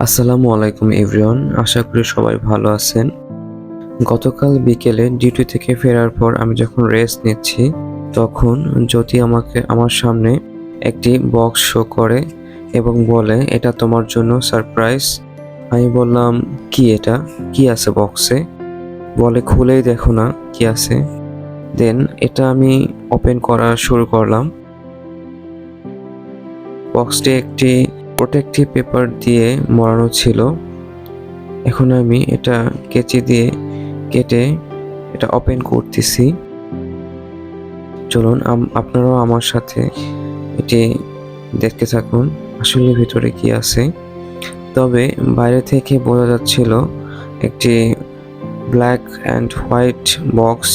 আসসালামু আলাইকুম, এভরিওয়ান। আশা করি সবাই ভালো আছেন। গতকাল বিকেলে ডিউটি থেকে ফেরার পর আমি যখন রেস্ট নিচ্ছি, তখন জ্যোতি আমাকে, আমার সামনে একটি বক্স শো করে এবং বলে, এটা তোমার জন্য সারপ্রাইজ? আমি বললাম, কি এটা? কি আছে বক্সে? বলে, খুলেই দেখো না, কি আছে? দেন এটা আমি ওপেন করা শুরু করলাম। বক্সটি একটি প্রোটেক্টিভ পেপার দিয়ে মরানো ছিল। এখন আমি এটা কেচি দিয়ে কেটে এটা ওপেন করতেছি। চলুন আপনারাও আমার সাথে এটি দেখতে থাকুন, আসলে ভিতরে কি আছে। তবে বাইরে থেকে বোঝা যাচ্ছিল একটি ব্ল্যাক অ্যান্ড হোয়াইট বক্স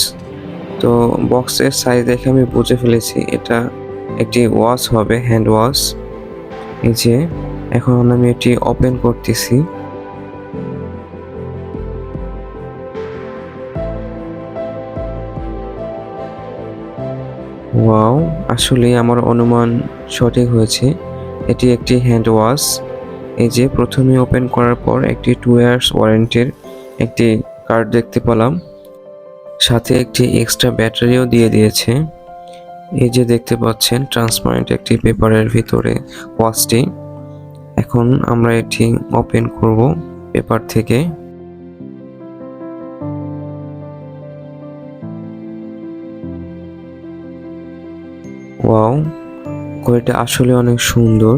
তো বক্সের সাইজ দেখে আমি বুঝে ফেলেছি, এটা একটি ওয়াশ হবে হ্যান্ড ওয়াশ এই যে, এখন আমি এটি ওপেন করতেছি। ওয়াও আসলে আমার অনুমান সঠিক হয়েছে। এটি একটি হ্যান্ড ওয়াশ এই যে, প্রথমে ওপেন করার পর একটি টু ইয়ার্স ওয়ারেন্টির একটি কার্ড দেখতে পেলাম। সাথে একটি এক্সট্রা ব্যাটারিও দিয়ে দিয়েছে। এই যে দেখতে পাচ্ছেন ট্রান্সপারেন্ট একটি পেপারের ভিতরে ওয়াচটি। এখন আমরা এটি ওপেন করব পেপার থেকে। ওয়াও, ঘড়িটা আসলে অনেক সুন্দর।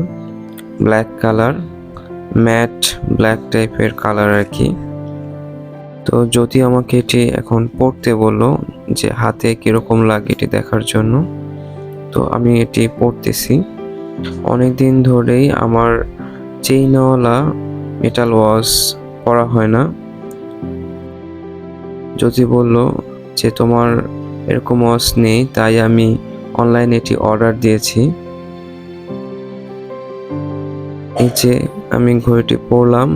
ব্ল্যাক কালার, ম্যাট ব্ল্যাক টাইপের কালার আর কি। তো যদি আমাকে এটি এখন পড়তে বলল যে হাতে কীরকম লাগে এটি দেখার জন্য। তো আমি এটি পড়তেছি। অনেক দিন ধরেই আমার চেইনওয়ালা মেটাল ওয়াশ পরা হয় না। যদি বলল যে তোমার এরকম ওয়াশ নেই, তাই আমি অনলাইনে এটি অর্ডার দিয়েছি। এই যে আমি ঘড়িটি পরলাম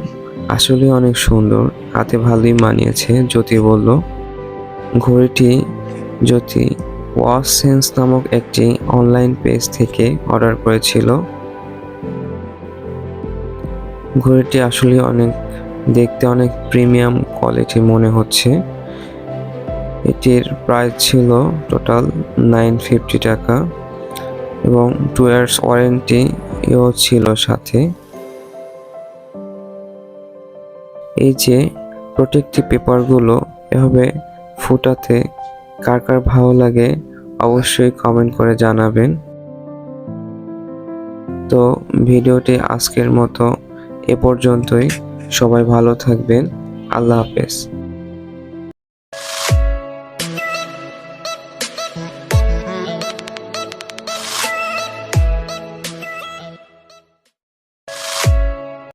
আসলে অনেক সুন্দর, হাতে ভালোই মানিয়েছে জ্যোতি বলল। ঘড়িটি জ্যোতি ওয়াশ সেন্স নামক একটি অনলাইন পেজ থেকে অর্ডার করেছিল। ঘড়িটি আসলে অনেক, দেখতে অনেক প্রিমিয়াম কোয়ালিটি মনে হচ্ছে। এটির প্রাইস ছিল টোটাল নাইন ফিফটি টাকা এবং টু ইয়ার্স ওয়ারেন্টি এও ছিল সাথে। এই যে প্রোটেক্টিভ পেপারগুলো এভাবে ফুটাতে কার কার ভালো লাগে অবশ্যই কমেন্ট করে জানাবেন। তো ভিডিওটি আজকের মতো এ পর্যন্তই। সবাই ভালো থাকবেন। আল্লাহ হাফেজ।